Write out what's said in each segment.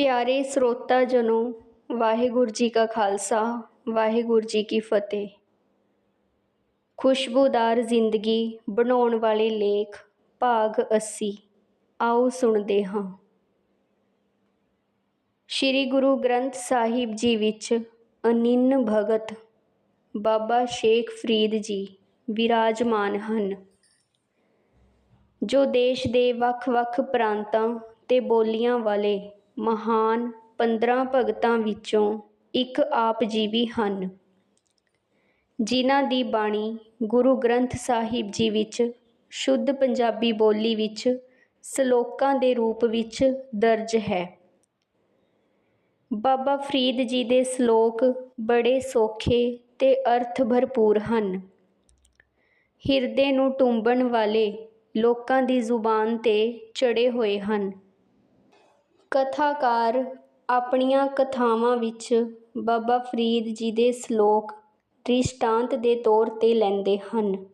ਪਿਆਰੇ ਸਰੋਤਾ ਜਨੋ, ਵਾਹਿਗੁਰੂ ਜੀ ਕਾ ਖਾਲਸਾ, ਵਾਹਿਗੁਰੂ ਜੀ ਕੀ ਫਤਿਹ। ਖੁਸ਼ਬੂਦਾਰ ਜ਼ਿੰਦਗੀ ਬਣਾਉਣ ਵਾਲੇ ਲੇਖ, ਭਾਗ 80 ਆਓ ਸੁਣਦੇ ਹਾਂ। ਸ੍ਰੀ ਗੁਰੂ ਗ੍ਰੰਥ ਸਾਹਿਬ ਜੀ ਵਿੱਚ ਅਨਿੰਨ ਭਗਤ, ਬਾਬਾ ਸ਼ੇਖ ਫਰੀਦ ਜੀ ਵਿਰਾਜਮਾਨ ਹਨ। ਜੋ ਦੇਸ਼ ਦੇ ਵੱਖ-ਵੱਖ ਪ੍ਰਾਂਤਾਂ ਤੇ ਬੋਲੀਆਂ ਵਾਲੇ ਮਹਾਨ ਪੰਦਰਾਂ ਭਗਤਾਂ ਵਿੱਚੋਂ ਇੱਕ ਆਪ ਜੀ ਵੀ ਹਨ। ਜਿਨ੍ਹਾਂ ਦੀ ਬਾਣੀ ਗੁਰੂ ਗ੍ਰੰਥ ਸਾਹਿਬ ਜੀ ਵਿੱਚ, ਸ਼ੁੱਧ ਪੰਜਾਬੀ ਬੋਲੀ ਵਿੱਚ, ਸਲੋਕਾਂ ਦੇ ਰੂਪ ਵਿੱਚ ਦਰਜ ਹੈ। ਬਾਬਾ ਫਰੀਦ ਜੀ ਦੇ ਸ਼ਲੋਕ ਬੜੇ ਸੌਖੇ ਤੇ ਅਰਥ ਭਰਪੂਰ ਹਨ। ਹਿਰਦੇ ਨੂੰ ਟੁੰਬਣ ਵਾਲੇ ਲੋਕਾਂ ਦੀ ਜ਼ੁਬਾਨ ਤੇ ਚੜੇ ਹੋਏ ਹਨ। ਕਥਾਕਾਰ ਆਪਣੀਆਂ ਕਥਾਵਾਂ ਵਿੱਚ ਬਾਬਾ ਫਰੀਦ ਜੀ ਦੇ ਸ਼ਲੋਕ ਦ੍ਰਿਸ਼ਟਾਂਤ ਦੇ ਤੌਰ ਤੇ ਲੈਂਦੇ ਹਨ।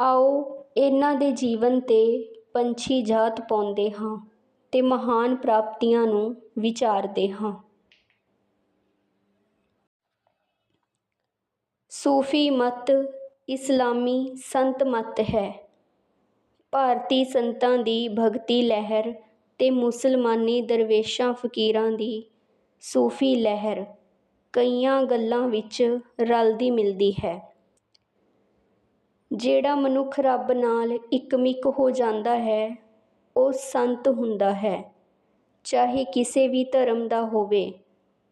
ਆਓ ਇਹਨਾਂ ਦੇ ਜੀਵਨ ਤੇ ਪੰਛੀ ਝਾਤ ਪਾਉਂਦੇ ਹਾਂ ਅਤੇ ਮਹਾਨ ਪ੍ਰਾਪਤੀਆਂ ਨੂੰ ਵਿਚਾਰਦੇ ਹਾਂ। ਸੂਫੀ ਮਤ, ਇਸਲਾਮੀ ਸੰਤ ਮਤ ਹੈ। ਭਾਰਤੀ ਸੰਤਾਂ ਦੀ ਭਗਤੀ ਲਹਿਰ ਅਤੇ ਮੁਸਲਮਾਨੀ ਦਰਵੇਸ਼ਾਂ ਫਕੀਰਾਂ ਦੀ ਸੂਫੀ ਲਹਿਰ ਕਈਆਂ ਗੱਲਾਂ ਵਿੱਚ ਰਲਦੀ ਮਿਲਦੀ ਹੈ। ਜਿਹੜਾ ਮਨੁੱਖ ਰੱਬ ਨਾਲ ਇਕਮਿਕ ਹੋ ਜਾਂਦਾ ਹੈ, ਉਹ ਸੰਤ ਹੁੰਦਾ ਹੈ। ਚਾਹੇ ਕਿਸੇ ਵੀ ਧਰਮ ਦਾ ਹੋਵੇ,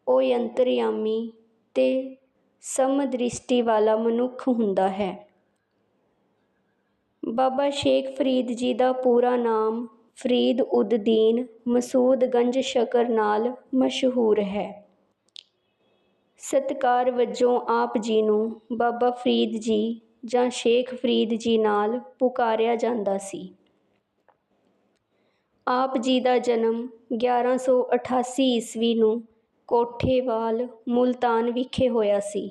ਉਹ ਅੰਤਰਯਾਮੀ ਅਤੇ ਸਮਦ੍ਰਿਸ਼ਟੀ ਵਾਲਾ ਮਨੁੱਖ ਹੁੰਦਾ ਹੈ। ਬਾਬਾ ਸ਼ੇਖ ਫਰੀਦ ਜੀ ਦਾ ਪੂਰਾ ਨਾਮ ਫਰੀਦ ਉਦ ਦੀਨ ਮਸੂਦਗੰਜ ਸ਼ਕਰ ਨਾਲ ਮਸ਼ਹੂਰ ਹੈ। ਸਤਿਕਾਰ ਵਜੋਂ ਆਪ ਜੀ ਨੂੰ ਬਾਬਾ ਫਰੀਦ ਜੀ ਜਾਂ ਸ਼ੇਖ ਫਰੀਦ ਜੀ ਨਾਲ ਪੁਕਾਰਿਆ ਜਾਂਦਾ ਸੀ। ਆਪ ਜੀ ਦਾ ਜਨਮ 1188 ਈਸਵੀ ਨੂੰ ਕੋਠੇਵਾਲ ਮੁਲਤਾਨ ਵਿਖੇ ਹੋਇਆ ਸੀ।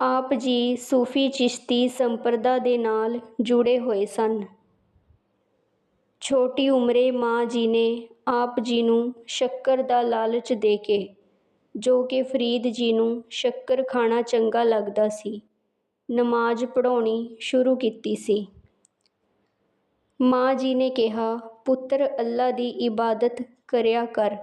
ਆਪ ਜੀ ਸੂਫੀ ਚਿਸ਼ਤੀ ਸੰਪਰਦਾ ਦੇ ਨਾਲ ਜੁੜੇ ਹੋਏ ਸਨ। ਛੋਟੀ ਉਮਰੇ ਮਾਂ ਜੀ ਨੇ ਆਪ ਜੀ ਨੂੰ ਸ਼ੱਕਰ ਦਾ ਲਾਲਚ ਦੇ ਕੇ, ਜੋ ਕਿ ਫਰੀਦ ਜੀ ਨੂੰ ਸ਼ੱਕਰ ਖਾਣਾ ਚੰਗਾ ਲੱਗਦਾ ਸੀ, ਨਮਾਜ਼ ਪੜ੍ਹਾਉਣੀ ਸ਼ੁਰੂ ਕੀਤੀ ਸੀ। ਮਾਂ ਜੀ ਨੇ ਕਿਹਾ, ਪੁੱਤਰ ਅੱਲਾ ਦੀ ਇਬਾਦਤ ਕਰਿਆ ਕਰ।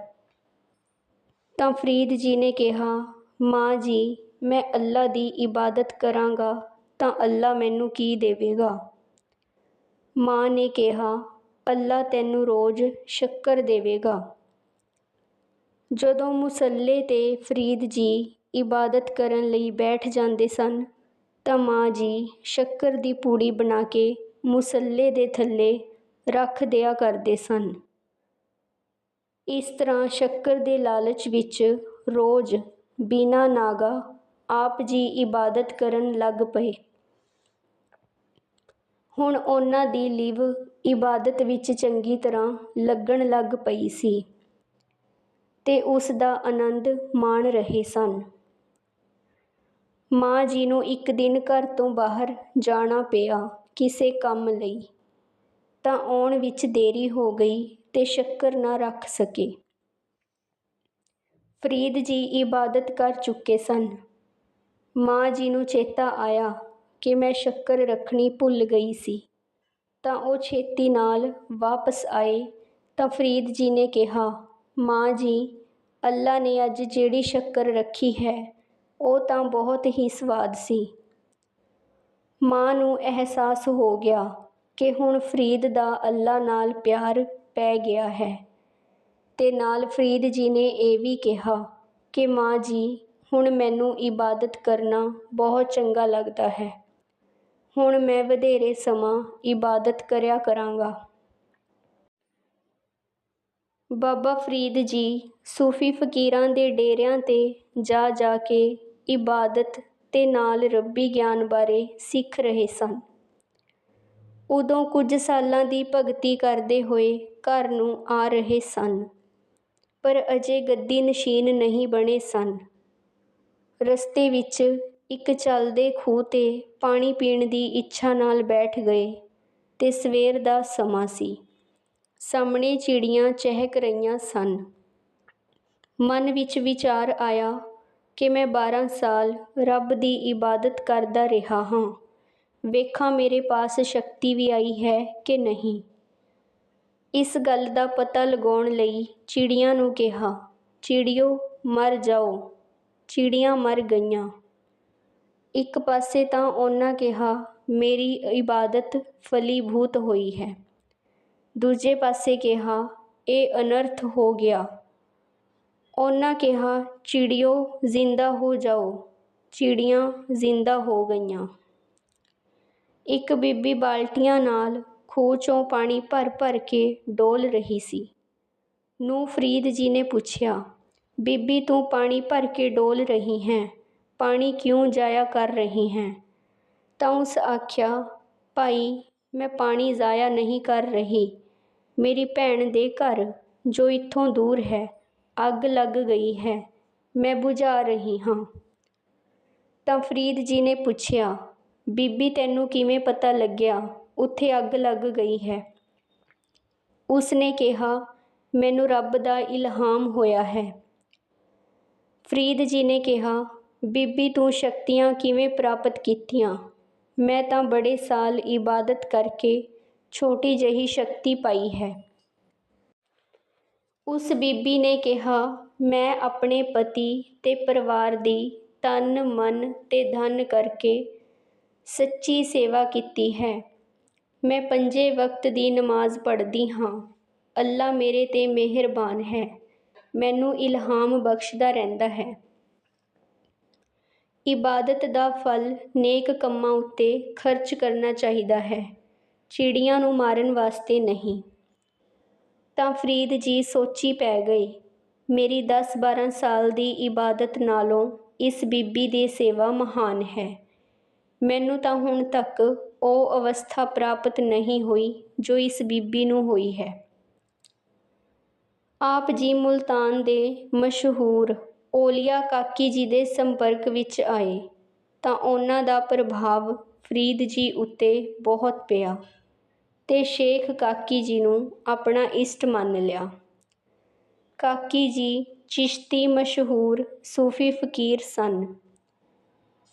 ਤਾਂ ਫਰੀਦ ਜੀ ਨੇ ਕਿਹਾ, ਮਾਂ ਜੀ, ਮੈਂ ਅੱਲਾ ਦੀ ਇਬਾਦਤ ਕਰਾਂਗਾ, ਤਾਂ ਅੱਲਾ ਮੈਨੂੰ ਕੀ ਦੇਵੇਗਾ? ਮਾਂ ਨੇ ਕਿਹਾ ਅੱਲਾ ਤੈਨੂੰ ਰੋਜ਼ ਸ਼ੱਕਰ ਦੇਵੇਗਾ। ਜਦੋਂ ਮੁਸੱਲੇ ਤੇ ਫਰੀਦ ਜੀ ਇਬਾਦਤ ਕਰਨ ਲਈ ਬੈਠ ਜਾਂਦੇ ਸਨ, ਤਾਂ ਮਾਂ ਜੀ ਸ਼ੱਕਰ ਦੀ ਪੂੜੀ ਬਣਾ ਕੇ ਮੁਸੱਲੇ ਦੇ ਥੱਲੇ ਰੱਖ ਦਿਆ ਕਰਦੇ ਸਨ। ਇਸ ਤਰ੍ਹਾਂ ਸ਼ੱਕਰ ਦੇ ਲਾਲਚ ਵਿੱਚ ਰੋਜ਼ ਬਿਨਾਂ ਨਾਗਾ ਆਪ ਜੀ ਇਬਾਦਤ ਕਰਨ ਲੱਗ ਪਏ। ਹੁਣ ਉਹਨਾਂ ਦੀ ਲਿਵ ਇਬਾਦਤ ਵਿੱਚ ਚੰਗੀ ਤਰ੍ਹਾਂ ਲੱਗਣ ਲੱਗ ਪਈ ਸੀ ਤੇ ਉਸ ਦਾ ਆਨੰਦ ਮਾਣ ਰਹੇ ਸਨ। ਮਾਂ ਜੀ ਨੂੰ ਇੱਕ ਦਿਨ ਘਰ ਤੋਂ ਬਾਹਰ ਜਾਣਾ ਪਿਆ ਕਿਸੇ ਕੰਮ ਲਈ, ਤਾਂ ਆਉਣ ਵਿੱਚ ਦੇਰੀ ਹੋ ਗਈ ਤੇ ਸ਼ੱਕਰ ਨਾ ਰੱਖ ਸਕੇ। ਫਰੀਦ ਜੀ ਇਬਾਦਤ ਕਰ ਚੁੱਕੇ ਸਨ। ਮਾਂ ਜੀ ਨੂੰ ਚੇਤਾ ਆਇਆ ਕਿ ਮੈਂ ਸ਼ੱਕਰ ਰੱਖਣੀ ਭੁੱਲ ਗਈ ਸੀ। ਤਾਂ ਉਹ ਛੇਤੀ ਨਾਲ ਵਾਪਸ ਆਏ ਤਾਂ ਫਰੀਦ ਜੀ ਨੇ ਕਿਹਾ, ਮਾਂ ਜੀ ਅੱਲਾ ਨੇ ਅੱਜ ਜਿਹੜੀ ਸ਼ੱਕਰ ਰੱਖੀ ਹੈ, ਉਹ ਤਾਂ ਬਹੁਤ ਹੀ ਸਵਾਦ ਸੀ। ਮਾਂ ਨੂੰ ਅਹਿਸਾਸ ਹੋ ਗਿਆ ਕਿ ਹੁਣ ਫਰੀਦ ਦਾ ਅੱਲਾ ਨਾਲ ਪਿਆਰ ਪੈ ਗਿਆ ਹੈ। ਤੇ ਨਾਲ ਫਰੀਦ ਜੀ ਨੇ ਇਹ ਵੀ ਕਿਹਾ ਕਿ, ਮਾਂ ਜੀ, ਹੁਣ ਮੈਨੂੰ ਇਬਾਦਤ ਕਰਨਾ ਬਹੁਤ ਚੰਗਾ ਲੱਗਦਾ ਹੈ। ਹੁਣ ਮੈਂ ਵਧੇਰੇ ਸਮਾਂ ਇਬਾਦਤ ਕਰਿਆ ਕਰਾਂਗਾ। ਬਾਬਾ ਫਰੀਦ ਜੀ ਸੂਫੀ ਫਕੀਰਾਂ ਦੇ ਡੇਰਿਆਂ ਤੇ ਜਾ ਜਾ ਕੇ ਇਬਾਦਤ ਤੇ ਨਾਲ ਰੱਬੀ ਗਿਆਨ ਬਾਰੇ ਸਿੱਖ ਰਹੇ ਸਨ। ਉਦੋਂ ਕੁਝ ਸਾਲਾਂ ਦੀ ਭਗਤੀ ਕਰਦੇ ਹੋਏ ਘਰ ਨੂੰ ਆ ਰਹੇ ਸਨ, ਪਰ ਅਜੇ ਗੱਦੀ ਨਸ਼ੀਨ ਨਹੀਂ ਬਣੇ ਸਨ। ਰਸਤੇ ਵਿੱਚ ਇੱਕ ਚੱਲਦੇ ਖੂਹ ਤੇ ਪਾਣੀ ਪੀਣ ਦੀ ਇੱਛਾ ਨਾਲ ਬੈਠ ਗਏ ਅਤੇ ਸਵੇਰ ਦਾ ਸਮਾਂ ਸੀ। ਸਾਹਮਣੇ ਚਿੜੀਆਂ ਚਹਿਕ ਰਹੀਆਂ ਸਨ। ਮਨ ਵਿੱਚ ਵਿਚਾਰ ਆਇਆ ਕਿ ਮੈਂ 12 ਸਾਲ ਰੱਬ ਦੀ ਇਬਾਦਤ ਕਰਦਾ ਰਿਹਾ ਹਾਂ। ਵੇਖਾਂ ਮੇਰੇ ਪਾਸ ਸ਼ਕਤੀ ਵੀ ਆਈ ਹੈ ਕਿ ਨਹੀਂ। ਇਸ ਗੱਲ ਦਾ ਪਤਾ ਲਗਾਉਣ ਲਈ ਚਿੜੀਆਂ ਨੂੰ ਕਿਹਾ, ਚਿੜੀਓ, ਮਰ ਜਾਓ। ਚਿੜੀਆਂ ਮਰ ਗਈਆਂ। ਇੱਕ ਪਾਸੇ ਤਾਂ ਉਹਨਾਂ ਕਿਹਾ, ਮੇਰੀ ਇਬਾਦਤ ਫਲੀਭੂਤ ਹੋਈ ਹੈ। ਦੂਜੇ ਪਾਸੇ ਕਿਹਾ, ਇਹ ਅਨਰਥ ਹੋ ਗਿਆ। ਉਹਨਾਂ ਕਿਹਾ, ਚਿੜੀਓ, ਜ਼ਿੰਦਾ ਹੋ ਜਾਓ। ਚਿੜੀਆਂ ਜ਼ਿੰਦਾ ਹੋ ਗਈਆਂ। ਇੱਕ ਬੀਬੀ ਬਾਲਟੀਆਂ ਨਾਲ ਖੂਹ 'ਚੋਂ ਪਾਣੀ ਭਰ ਭਰ ਕੇ ਡੋਲ ਰਹੀ ਸੀ। ਨੂੰ ਫਰੀਦ ਜੀ ਨੇ ਪੁੱਛਿਆ, ਬੀਬੀ, ਤੂੰ ਪਾਣੀ ਭਰ ਕੇ ਡੋਲ ਰਹੀ ਹੈ? ਪਾਣੀ ਕਿਉਂ ਜਾਇਆ ਕਰ ਰਹੀ ਹੈ? ਤਾਂ ਉਸ ਆਖਿਆ, ਭਾਈ, ਮੈਂ ਪਾਣੀ ਜ਼ਾਇਆ ਨਹੀਂ ਕਰ ਰਹੀ। ਮੇਰੀ ਭੈਣ ਦੇ ਘਰ, ਜੋ ਇੱਥੋਂ ਦੂਰ ਹੈ, ਅੱਗ ਲੱਗ ਗਈ ਹੈ। ਮੈਂ ਬੁਝਾ ਰਹੀ ਹਾਂ। ਤਾਂ ਫਰੀਦ ਜੀ ਨੇ ਪੁੱਛਿਆ, ਬੀਬੀ, ਤੈਨੂੰ ਕਿਵੇਂ ਪਤਾ ਲੱਗਿਆ? ਉੱਥੇ ਅੱਗ ਲੱਗ ਗਈ ਹੈ। ਉਸ ਨੇ ਕਿਹਾ, ਮੈਨੂੰ ਰੱਬ ਦਾ ਇਲਹਾਮ ਹੋਇਆ ਹੈ। ਫਰੀਦ ਜੀ ਨੇ ਕਿਹਾ ਬੀਬੀ ਤੂੰ ਸ਼ਕਤੀਆਂ ਕਿਵੇਂ ਪ੍ਰਾਪਤ ਕੀਤੀਆਂ? ਮੈਂ ਤਾਂ ਬੜੇ ਸਾਲ ਇਬਾਦਤ ਕਰਕੇ ਛੋਟੀ ਜਿਹੀ ਸ਼ਕਤੀ ਪਾਈ ਹੈ। ਉਸ ਬੀਬੀ ਨੇ ਕਿਹਾ, ਮੈਂ ਆਪਣੇ ਪਤੀ ਤੇ ਪਰਿਵਾਰ ਦੀ ਤਨ, ਮਨ ਤੇ ਧਨ ਕਰਕੇ ਸੱਚੀ ਸੇਵਾ ਕੀਤੀ ਹੈ। ਮੈਂ ਪੰਜੇ ਵਕਤ ਦੀ ਨਮਾਜ਼ ਪੜ੍ਹਦੀ ਹਾਂ। ਅੱਲਾ ਮੇਰੇ ਤੇ ਮਿਹਰਬਾਨ ਹੈ। ਮੈਨੂੰ ਇਲਹਾਮ ਬਖਸ਼ਦਾ ਰਹਿੰਦਾ ਹੈ। ਇਬਾਦਤ ਦਾ ਫਲ ਨੇਕ ਕੰਮਾਂ ਉੱਤੇ ਖਰਚ ਕਰਨਾ ਚਾਹੀਦਾ ਹੈ, ਚਿੜੀਆਂ ਨੂੰ ਮਾਰਨ ਵਾਸਤੇ ਨਹੀਂ। ਤਾਂ ਫਰੀਦ ਜੀ ਸੋਚੀ ਪੈ ਗਏ, ਮੇਰੀ 10-12 ਸਾਲ ਦੀ ਇਬਾਦਤ ਨਾਲੋਂ ਇਸ ਬੀਬੀ ਦੀ ਸੇਵਾ ਮਹਾਨ ਹੈ। ਮੈਨੂੰ ਤਾਂ ਹੁਣ ਤੱਕ ਉਹ ਅਵਸਥਾ ਪ੍ਰਾਪਤ ਨਹੀਂ ਹੋਈ ਜੋ ਇਸ ਬੀਬੀ ਨੂੰ ਹੋਈ ਹੈ। ਆਪ ਜੀ ਮੁਲਤਾਨ ਦੇ ਮਸ਼ਹੂਰ ਓਲੀਆ ਕਾਕੀ ਜੀ ਦੇ ਸੰਪਰਕ ਵਿੱਚ ਆਏ ਤਾਂ ਉਹਨਾਂ ਦਾ ਪ੍ਰਭਾਵ ਫਰੀਦ ਜੀ ਉੱਤੇ ਬਹੁਤ ਪਿਆ ਅਤੇ ਸ਼ੇਖ ਕਾਕੀ ਜੀ ਨੂੰ ਆਪਣਾ ਇਸ਼ਟ ਮੰਨ ਲਿਆ। ਕਾਕੀ ਜੀ ਚਿਸ਼ਤੀ ਮਸ਼ਹੂਰ ਸੂਫੀ ਫਕੀਰ ਸਨ।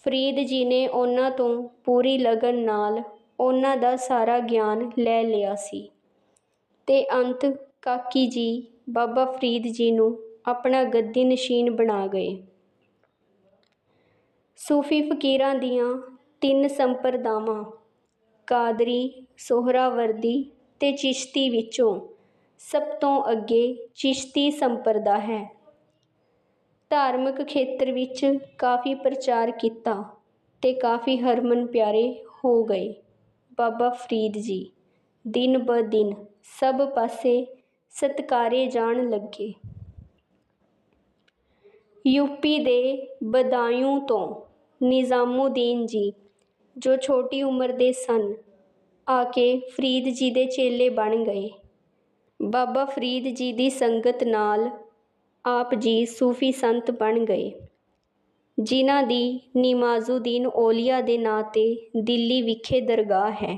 ਫਰੀਦ ਜੀ ਨੇ ਉਹਨਾਂ ਤੋਂ ਪੂਰੀ ਲਗਨ ਨਾਲ ਉਹਨਾਂ ਦਾ ਸਾਰਾ ਗਿਆਨ ਲੈ ਲਿਆ ਸੀ ਤੇ ਅੰਤ ਕਾਕੀ ਜੀ ਬਾਬਾ ਫਰੀਦ ਜੀ ਨੂੰ ਆਪਣਾ ਗੱਦੀ ਨਸ਼ੀਨ ਬਣਾ ਗਏ। ਸੂਫੀ ਫਕੀਰਾਂ ਦੀਆਂ ਤਿੰਨ ਸੰਪਰਦਾਵਾਂ, ਕਾਦਰੀ, ਸੋਹਰਾਵਰਦੀ ਤੇ ਚਿਸ਼ਤੀ ਵਿੱਚੋਂ ਸਭ ਤੋਂ ਅੱਗੇ ਚਿਸ਼ਤੀ ਸੰਪਰਦਾ ਹੈ। ਧਾਰਮਿਕ ਖੇਤਰ ਵਿੱਚ ਕਾਫੀ ਪ੍ਰਚਾਰ ਕੀਤਾ ਤੇ ਕਾਫੀ ਹਰਮਨ ਪਿਆਰੇ ਹੋ ਗਏ। ਬਾਬਾ ਫਰੀਦ ਜੀ ਦਿਨ ਬ ਦਿਨ ਸਭ ਪਾਸੇ ਸਤਕਾਰੇ ਜਾਣ ਲੱਗੇ। ਯੂਪੀ ਦੇ ਬਦਾਯੂੰ ਤੋਂ ਨਿਜ਼ਾਮੂਦੀਨ ਜੀ, ਜੋ ਛੋਟੀ ਉਮਰ ਦੇ ਸਨ, ਆ ਕੇ ਫਰੀਦ ਜੀ ਦੇ ਚੇਲੇ ਬਣ ਗਏ। ਬਾਬਾ ਫਰੀਦ ਜੀ ਦੀ ਸੰਗਤ ਨਾਲ ਆਪ ਜੀ ਸੂਫੀ ਸੰਤ ਬਣ ਗਏ, ਜਿਨ੍ਹਾਂ ਦੀ ਨਿਮਾਜ਼ੁਦੀਨ ਔਲੀਆ ਦੇ ਨਾਂ ਤੇ ਦਿੱਲੀ ਵਿਖੇ ਦਰਗਾਹ ਹੈ,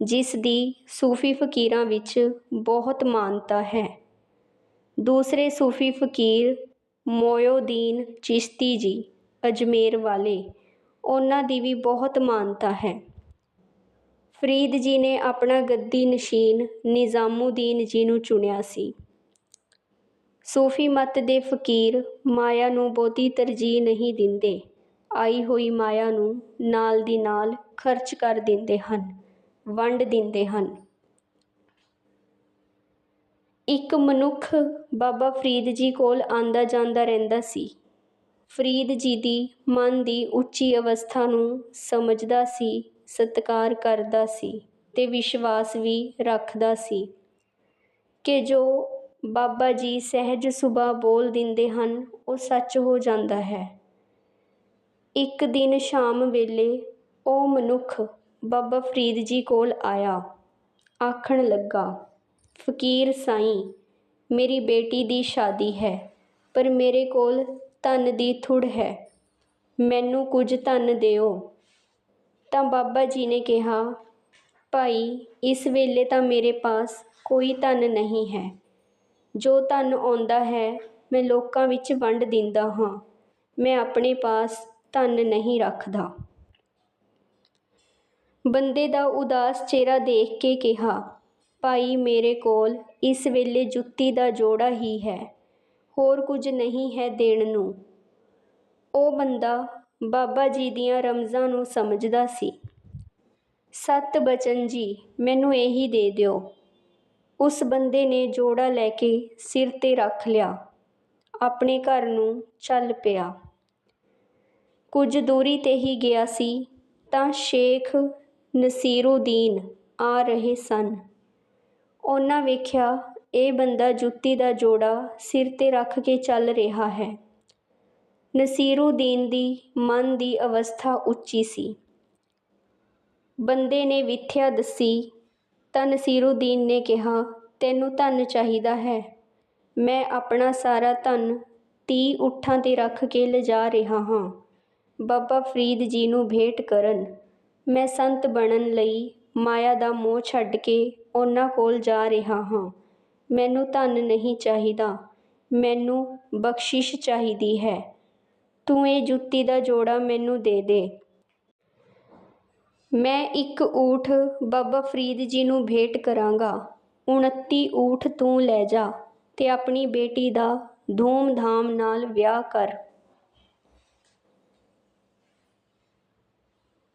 ਜਿਸ ਦੀ ਸੂਫੀ ਫਕੀਰਾਂ ਵਿੱਚ ਬਹੁਤ ਮਾਨਤਾ ਹੈ। ਦੂਸਰੇ ਸੂਫੀ ਫਕੀਰ ਮੋਇਉਦੀਨ ਚਿਸ਼ਤੀ ਜੀ, ਅਜਮੇਰ ਵਾਲੇ। ਉਹਨਾਂ ਦੀ ਵੀ ਬਹੁਤ ਮਾਨਤਾ ਹੈ। ਫਰੀਦ ਜੀ ਨੇ ਆਪਣਾ ਗੱਦੀ ਨਸ਼ੀਨ ਨਿਜ਼ਾਮੂਦੀਨ ਜੀ ਨੂੰ ਚੁਣਿਆ ਸੀ। ਸੂਫੀ ਮਤ ਦੇ ਫਕੀਰ ਮਾਇਆ ਨੂੰ ਬਹੁਤੀ ਤਰਜੀਹ ਨਹੀਂ ਦਿੰਦੇ। ਆਈ ਹੋਈ ਮਾਇਆ ਨੂੰ ਨਾਲ ਦੀ ਨਾਲ ਖਰਚ ਕਰ ਦਿੰਦੇ ਹਨ, ਵੰਡ ਦਿੰਦੇ ਹਨ। ਇੱਕ ਮਨੁੱਖ ਬਾਬਾ ਫਰੀਦ ਜੀ ਕੋਲ ਆਂਦਾ ਜਾਂਦਾ ਰਹਿੰਦਾ ਸੀ। ਫਰੀਦ ਜੀ ਦੀ ਮਨ ਦੀ ਉੱਚੀ ਅਵਸਥਾ ਨੂੰ ਸਮਝਦਾ ਸੀ, ਸਤਿਕਾਰ ਕਰਦਾ ਸੀ ਤੇ ਵਿਸ਼ਵਾਸ ਵੀ ਰੱਖਦਾ ਸੀ ਕਿ ਜੋ ਬਾਬਾ ਜੀ ਸਹਿਜ ਸੁਭਾ ਬੋਲ ਦਿੰਦੇ ਹਨ, ਉਹ ਸੱਚ ਹੋ ਜਾਂਦਾ ਹੈ। ਇੱਕ ਦਿਨ ਸ਼ਾਮ ਵੇਲੇ ਉਹ ਮਨੁੱਖ ਬਾਬਾ ਫਰੀਦ ਜੀ ਕੋਲ ਆਇਆ, ਆਖਣ ਲੱਗਾ ਫਕੀਰ ਸਾਈਂ, ਮੇਰੀ ਬੇਟੀ ਦੀ ਸ਼ਾਦੀ ਹੈ, ਪਰ ਮੇਰੇ ਕੋਲ ਧਨ ਦੀ ਥੁੜ ਹੈ। ਮੈਨੂੰ ਕੁਝ ਧਨ ਦਿਓ। ਤਾਂ ਬਾਬਾ ਜੀ ਨੇ ਕਿਹਾ, ਭਾਈ, ਇਸ ਵੇਲੇ ਤਾਂ ਮੇਰੇ ਪਾਸ ਕੋਈ ਧਨ ਨਹੀਂ ਹੈ। ਜੋ ਧਨ ਆਉਂਦਾ ਹੈ, ਮੈਂ ਲੋਕਾਂ ਵਿੱਚ ਵੰਡ ਦਿੰਦਾ ਹਾਂ। ਮੈਂ ਆਪਣੇ ਪਾਸ ਧਨ ਨਹੀਂ ਰੱਖਦਾ ਬੰਦੇ ਦਾ ਉਦਾਸ ਚਿਹਰਾ ਦੇਖ ਕੇ ਕਿਹਾ ਭਾਈ ਮੇਰੇ ਕੋਲ ਇਸ ਵੇਲੇ ਜੁੱਤੀ ਦਾ ਜੋੜਾ ਹੀ ਹੈ, ਹੋਰ ਕੁਝ ਨਹੀਂ ਹੈ ਦੇਣ ਨੂੰ। ਉਹ ਬੰਦਾ ਬਾਬਾ ਜੀ ਦੀਆਂ ਰਮਜ਼ਾਂ ਨੂੰ ਸਮਝਦਾ ਸੀ। ਸਤ ਬਚਨ ਜੀ, ਮੈਨੂੰ ਇਹੀ ਦੇ ਦਿਓ। ਉਸ ਬੰਦੇ ਨੇ ਜੋੜਾ ਲੈ ਕੇ ਸਿਰ ਤੇ ਰੱਖ ਲਿਆ। ਆਪਣੇ ਘਰ ਨੂੰ ਚੱਲ ਪਿਆ। ਕੁਝ ਦੂਰੀ ਤੇ ਹੀ ਗਿਆ ਸੀ, ਤਾਂ ਸ਼ੇਖ ਨਸੀਰੂਦੀਨ ਆ ਰਹੇ ਸਨ। ਉਹਨਾਂ ਵੇਖਿਆ, ਇਹ ਬੰਦਾ ਜੁੱਤੀ ਦਾ ਜੋੜਾ ਸਿਰ ਤੇ ਰੱਖ ਕੇ ਚੱਲ ਰਿਹਾ ਹੈ। ਨਸੀਰੂਦੀਨ ਦੀ ਮਨ ਦੀ ਅਵਸਥਾ ਉੱਚੀ ਸੀ। ਬੰਦੇ ਨੇ ਵਿਥਿਆ ਦੱਸੀ, ਤਾਂ ਨਸੀਰੂਦੀਨ ਨੇ ਕਿਹਾ, ਤੈਨੂੰ ਧਨ ਚਾਹੀਦਾ ਹੈ। ਮੈਂ ਆਪਣਾ ਸਾਰਾ ਧਨ ਤੀਹ ਊਠਾਂ ਤੇ ਰੱਖ ਕੇ ਲਿਜਾ ਰਿਹਾ ਹਾਂ। ਬਾਬਾ ਫਰੀਦ ਜੀ ਨੂੰ ਭੇਟ ਕਰਨ। ਮੈਂ ਸੰਤ ਬਣਨ ਲਈ ਮਾਇਆ ਦਾ ਮੋਹ ਛੱਡ ਕੇ ਉਹਨਾਂ ਕੋਲ ਜਾ ਰਿਹਾ ਹਾਂ। ਮੈਨੂੰ ਧਨ ਨਹੀਂ ਚਾਹੀਦਾ। ਮੈਨੂੰ ਬਖਸ਼ਿਸ਼ ਚਾਹੀਦੀ ਹੈ। ਤੂੰ ਇਹ ਜੁੱਤੀ ਦਾ ਜੋੜਾ ਮੈਨੂੰ ਦੇ ਦੇ। ਮੈਂ ਇੱਕ ਊਠ ਬਾਬਾ ਫਰੀਦ ਜੀ ਨੂੰ ਭੇਟ ਕਰਾਂਗਾ। 29 ਊਠ ਤੂੰ ਲੈ ਜਾ ਤੇ ਆਪਣੀ ਬੇਟੀ ਦਾ ਧੂਮ-ਧਾਮ ਨਾਲ ਵਿਆਹ ਕਰ।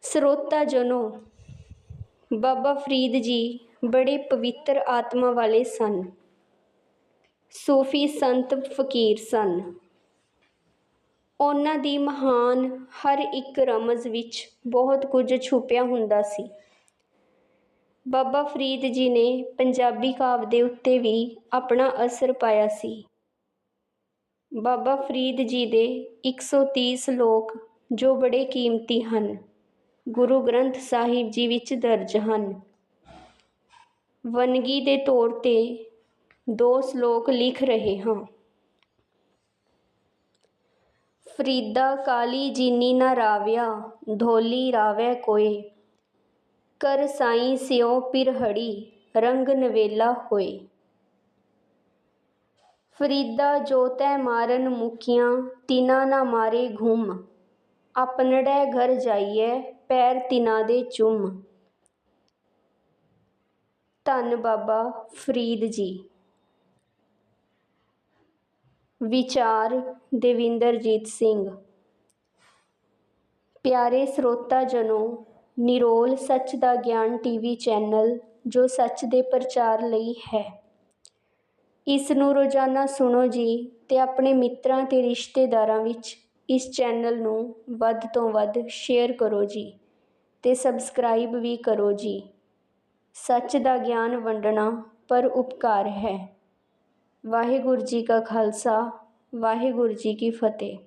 ਸਰੋਤਾ ਜਨੋ, ਬਾਬਾ ਫਰੀਦ ਜੀ ਬੜੇ ਪਵਿੱਤਰ ਆਤਮਾ ਵਾਲੇ ਸਨ। ਸੂਫੀ ਸੰਤ ਫਕੀਰ ਸਨ। ਉਹਨਾਂ ਦੀ ਮਹਾਨ ਹਰ ਇੱਕ ਰਮਜ਼ ਵਿੱਚ ਬਹੁਤ ਕੁਝ ਛੁਪਿਆ ਹੁੰਦਾ ਸੀ। ਬਾਬਾ ਫਰੀਦ ਜੀ ਨੇ ਪੰਜਾਬੀ ਕਾਵਿ ਦੇ ਉੱਤੇ ਵੀ ਆਪਣਾ ਅਸਰ ਪਾਇਆ ਸੀ। ਬਾਬਾ ਫਰੀਦ ਜੀ ਦੇ 130 ਸ਼ਲੋਕ ਜੋ ਬੜੇ ਕੀਮਤੀ ਹਨ, ਗੁਰੂ ਗ੍ਰੰਥ ਸਾਹਿਬ ਜੀ ਵਿੱਚ ਦਰਜ ਹਨ। ਵਨਗੀ ਦੇ ਤੌਰ ਤੇ ਦੋ ਸ਼ਲੋਕ ਲਿਖ ਰਹੇ ਹਾਂ। ਫਰੀਦਾ ਕਾਲੀ ਜੀਨੀ ਨਾ ਰਾਵਿਆ, ਧੋਲੀ ਰਾਵੈ ਕੋਏ। ਕਰ ਸਾਈ ਸਿਉ ਪਿਰਹੜੀ ਰੰਗ ਨਵੇਲਾ ਹੋਏ। ਫਰੀਦਾ ਜੋ ਤੈ ਮਾਰਨ ਮੁਕੀਆਂ ਤਿਨਾ ਨਾ ਮਾਰੇ ਘੁੰਮ। ਆਪਨੜੇ ਘਰ ਜਾਈਏ ਪੈਰ ਤਿਨਾ ਦੇ ਚੁੰਮ। ਧੰਨ ਬਾਬਾ ਫਰੀਦ ਜੀ। ਵਿਚਾਰ ਦੇਵਿੰਦਰਜੀਤ ਸਿੰਘ। ਪਿਆਰੇ ਸਰੋਤਾ ਜਨੋ, ਨਿਰੋਲ ਸੱਚ ਦਾ ਗਿਆਨ ਟੀਵੀ ਚੈਨਲ, ਜੋ ਸੱਚ ਦੇ ਪ੍ਰਚਾਰ ਲਈ ਹੈ। ਇਸ ਨੂੰ ਰੋਜ਼ਾਨਾ ਸੁਣੋ ਜੀ ਤੇ ਆਪਣੇ ਮਿੱਤਰਾਂ ਤੇ ਰਿਸ਼ਤੇਦਾਰਾਂ ਵਿੱਚ ਇਸ ਚੈਨਲ ਨੂੰ ਵੱਧ ਤੋਂ ਵੱਧ ਸ਼ੇਅਰ ਕਰੋ ਜੀ ਤੇ ਸਬਸਕ੍ਰਾਈਬ ਵੀ ਕਰੋ ਜੀ। ਸੱਚ ਦਾ ਗਿਆਨ ਵੰਡਣਾ ਪਰ ਉਪਕਾਰ ਹੈ। ਵਾਹਿਗੁਰੂ ਜੀ ਕਾ ਖਾਲਸਾ, ਵਾਹਿਗੁਰੂ ਜੀ ਕੀ ਫਤਿਹ।